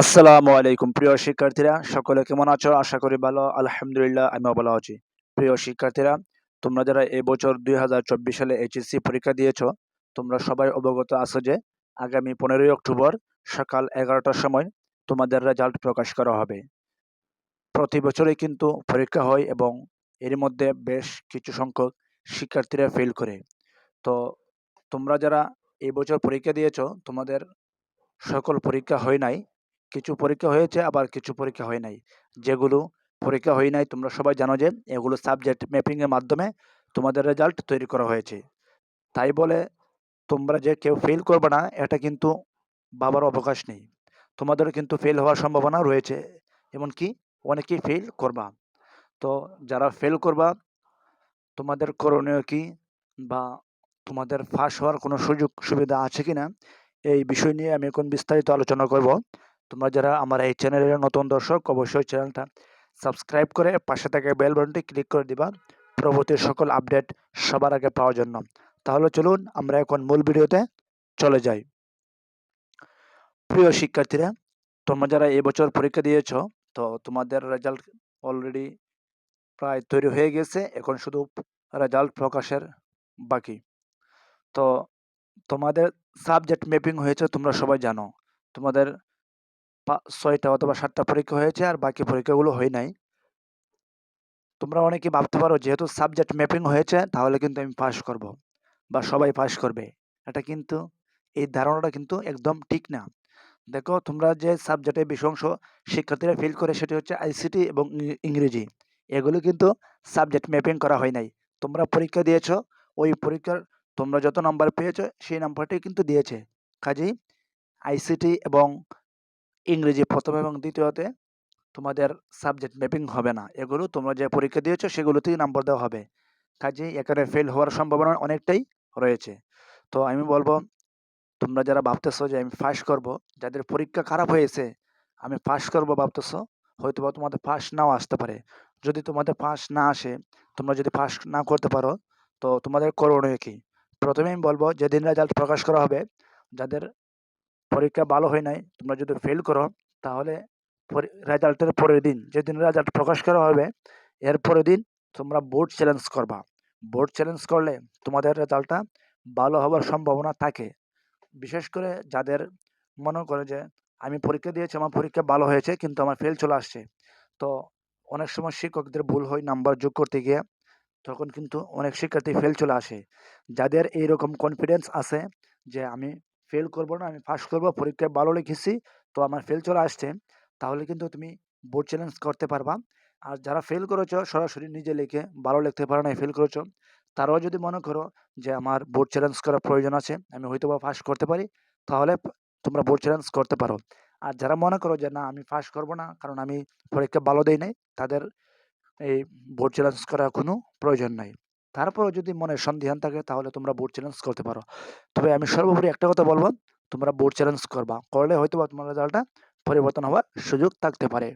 আসসালামু আলাইকুম। প্রিয় শিক্ষার্থীরা, সকলে কেমন আছো? আশা করি ভালো। আলহামদুলিল্লাহ, আমিও ভালো আছি। প্রিয় শিক্ষার্থীরা, তোমরা যারা এই বছর দুই হাজার চব্বিশ সালে এইচএসসি পরীক্ষা দিয়েছ, তোমরা সবাই অবগত আছো যে, আগামী পনেরোই অক্টোবর সকাল এগারোটার সময় তোমাদের রেজাল্ট প্রকাশ করা হবে। প্রতি বছরই কিন্তু পরীক্ষা হয় এবং এর মধ্যে বেশ কিছু সংখ্যক শিক্ষার্থীরা ফেল করে। তো তোমরা যারা এই বছর পরীক্ষা দিয়েছ, তোমাদের সকল পরীক্ষা হয় নাই। কিছু পরীক্ষা হয়েছে, আবার কিছু পরীক্ষা হয় নাই। যেগুলো পরীক্ষা হয় নাই, তোমরা সবাই জানো যে, এগুলো সাবজেক্ট ম্যাপিংয়ের মাধ্যমে তোমাদের রেজাল্ট তৈরি করা হয়েছে। তাই বলে তোমরা যে কেউ ফেল করবে না, এটা কিন্তু বাবার অবকাশ নেই। তোমাদের কিন্তু ফেল হওয়ার সম্ভাবনা রয়েছে। এমনকি অনেকেই ফেল করবা। তো যারা ফেল করবা, তোমাদের করণীয় কি বা তোমাদের ফাঁস হওয়ার কোনো সুযোগ সুবিধা আছে কি না এই বিষয় নিয়ে আমি এখন বিস্তারিত আলোচনা করব। তোমরা যারা আমার এই চ্যানেলের নতুন দর্শক, অবশ্যই চ্যানেলটা সাবস্ক্রাইব করে পাশে থাকা বেল বাটনটি ক্লিক করে দিবা। পরবর্তী সকল আপডেট সবার আগে পাওয়ার জন্য। তাহলে চলুন আমরা এখন মূল ভিডিওতে চলে যাই। প্রিয় শিক্ষার্থীরা, তোমরা যারা এবছর পরীক্ষা দিয়েছ, তো তোমাদের রেজাল্ট অলরেডি প্রায় তৈরি হয়ে গেছে। এখন শুধু রেজাল্ট প্রকাশের বাকি। তো তোমাদের সাবজেক্ট ম্যাপিং হয়েছে, তোমরা সবাই জানো। তোমাদের ছয়টা অথবা সাতটা পরীক্ষা হয়েছে আর বাকি পরীক্ষাগুলো হয় নাই। তোমরা অনেকে ভাবতে পারো যেহেতু সাবজেক্ট ম্যাপিং হয়েছে, তাহলে কিন্তু আমি পাস করব বা সবাই পাস করবে। এটা কিন্তু, এই ধারণাটা কিন্তু একদম ঠিক না। দেখো, তোমরা যে সাবজেক্টে বেশি অংশ শিক্ষার্থীরা ফিল করে সেটি হচ্ছে আইসিটি এবং ইংরেজি। এগুলো কিন্তু সাবজেক্ট ম্যাপিং করা হয় নাই। তোমরা পরীক্ষা দিয়েছ, ওই পরীক্ষার তোমরা যত নাম্বার পেয়েছ, সেই নাম্বারটি কিন্তু দিয়েছে। কাজেই আইসিটি এবং ইংরেজি প্রথম এবং দ্বিতীয়তে তোমাদের সাবজেক্ট ম্যাপিং হবে না। এগুলো তোমরা যে পরীক্ষা দিয়েছ, সেগুলোতেই নাম্বার দেওয়া হবে। কাজেই এখানে ফেল হওয়ার সম্ভাবনা অনেকটাই রয়েছে। তো আমি বলব, তোমরা যারা ভাবতেছো যে আমি ফাঁস করব, যাদের পরীক্ষা খারাপ হয়েছে, আমি ফাঁস করব ভাবতেছো হয়তো বা তোমাদের ফাঁস নাও আসতে পারে। যদি তোমাদের ফাঁস না আসে, তোমরা যদি ফাঁস না করতে পারো, তো তোমাদের করণীয় কি? প্রথমে আমি বলব, যেদিন রেজাল্ট প্রকাশ করা হবে, যাদের পরীক্ষা ভালো হয় নাই, তোমরা যদি ফেল করো, তাহলে রেজাল্টের পরের দিন, যেদিন রেজাল্ট প্রকাশ করা হবে, এর পরের দিন তোমরা বোর্ড চ্যালেঞ্জ করবা। বোর্ড চ্যালেঞ্জ করলে তোমাদের রেজাল্টটা ভালো হওয়ার সম্ভাবনা থাকে। বিশেষ করে যাদের মনে করে যে, আমি পরীক্ষা দিয়েছি, আমার পরীক্ষা ভালো হয়েছে, কিন্তু আমার ফেল চলে আসছে। তো অনেক সময় শিক্ষকদের ভুল হয় নাম্বার যোগ করতে গিয়ে, তখন কিন্তু অনেক শিক্ষার্থী ফেল চলে আসে। যাদের এইরকম কনফিডেন্স আছে যে, আমি ফেল করব না, আমি পাস করব, পরীক্ষায় ভালো লিখেছি, তো আমার ফেল চলে আসছে, তাহলে কিন্তু তুমি বোর্ড চ্যালেঞ্জ করতে পারবা। আর যারা ফেল করেছ, সরাসরি নিজে লিখে ভালো লিখতে পারো না ফেল করেছ, তারাও যদি মনে করো যে আমার বোর্ড চ্যালেঞ্জ করার প্রয়োজন আছে, আমি হয়তো বা ফাঁস করতে পারি, তাহলে তোমরা বোর্ড চ্যালেঞ্জ করতে পারো। আর যারা মনে করো যে না, আমি ফাঁস করব না, কারণ আমি পরীক্ষা ভালো দেই নাই, তাদের এই বোর্ড চ্যালেঞ্জ করার কোনো প্রয়োজন নাই। তারপরেও যদি মনে সন্দেহান থাকে, তাহলে তোমরা বোর্ড চ্যালেঞ্জ করতে পারো। তবে আমি সর্বোপরি একটা কথা বলব, তোমরা বোর্ড চ্যালেঞ্জ করবা। করলে হয়তো বা তোমার রেজাল্টটা পরিবর্তন হওয়ার সুযোগ থাকতে পারে।